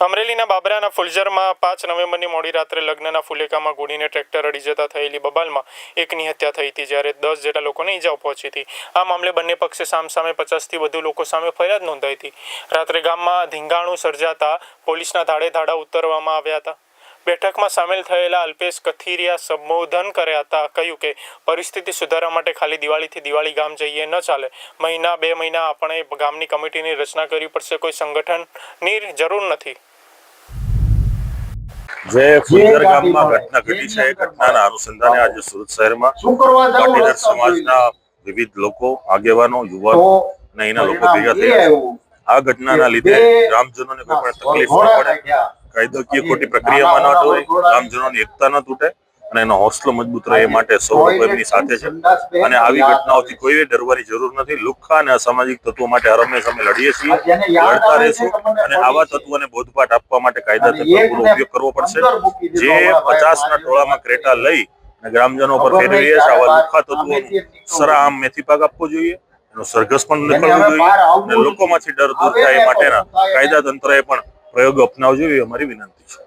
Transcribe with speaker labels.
Speaker 1: અમરેલીના બાબરાના ફુલઝરમાં પાંચ નવેમ્બરની મોડી રાત્રે લગ્નના ફુલેકામાં ગોળીને ટ્રેક્ટર અડી જતા થયેલી બબાલમાં એકની હત્યા થઈ હતી, જ્યારે દસ જેટલા લોકોને ઈજાઓ પહોંચી હતી. આ મામલે બંને પક્ષે સામસામે પચાસથી વધુ લોકો સામે ફરિયાદ નોંધાઈ હતી. રાત્રે ગામમાં ધીંગાણું સર્જાતા પોલીસના ધાડે ધાડા ઉતરવામાં આવ્યા હતા. બેઠકમાં સામેલ થયેલા અલ્પેશ કથિરિયા સંબોધન કર્યા હતા, કહ્યું કે, પરિસ્થિતિ સુધારવા માટે ખાલી દિવાળીથી દિવાળી ગામ જઈએ ન ચાલે. મહિના બે મહિના આપણે ગામની કમિટીની રચના કરવી પડશે. કોઈ સંગઠનની જરૂર નથી.
Speaker 2: જે ફુલઝર ગામમાં ઘટના ઘટી છે એ ઘટનાના અનુસંધાને આજે સુરત શહેરમાં પાટીદાર સમાજના વિવિધ લોકો આગેવાનો યુવાનો અને એના લોકો ભેગા થયા. આ ઘટનાના લીધે ગ્રામજનોને કોઈ પણ તકલીફ ન પડે. કાયદાકીય ખોટી પ્રક્રિયામાં ન હોય ગ્રામજનોની એકતા ન તૂટે. અને એનો હોસલો મજબૂત રહે એ માટે સૌરભ એમની સાથે છે. અને આવી ઘટનાઓથી કોઈ ડરવાની જરૂર નથી. લુખ્ખા અને અસામાજિક તત્વો માટે હર હંમેશા અમે લડીએ છીએ લડતા રહેશું અને આવા તત્વોને બોધપાઠ આપવા માટે કાયદા તત્વો ઉપયોગ કરવો પડશે. જે પચાસ ના ટોળામાં ક્રેટા લઈ અને ગ્રામજનો પર ફેરવી રહ્યા છે આવા લુખ્ખા તત્વો સરાહમ મેથી પાક આપવો જોઈએ. એનો સરઘસ પણ નીકળવું જોઈએ. અને લોકોમાંથી ડર દૂર થાય એ માટેના કાયદા તંત્રએ પણ પ્રયોગો અપનાવવો જોઈએ એ અમારી વિનંતી છે.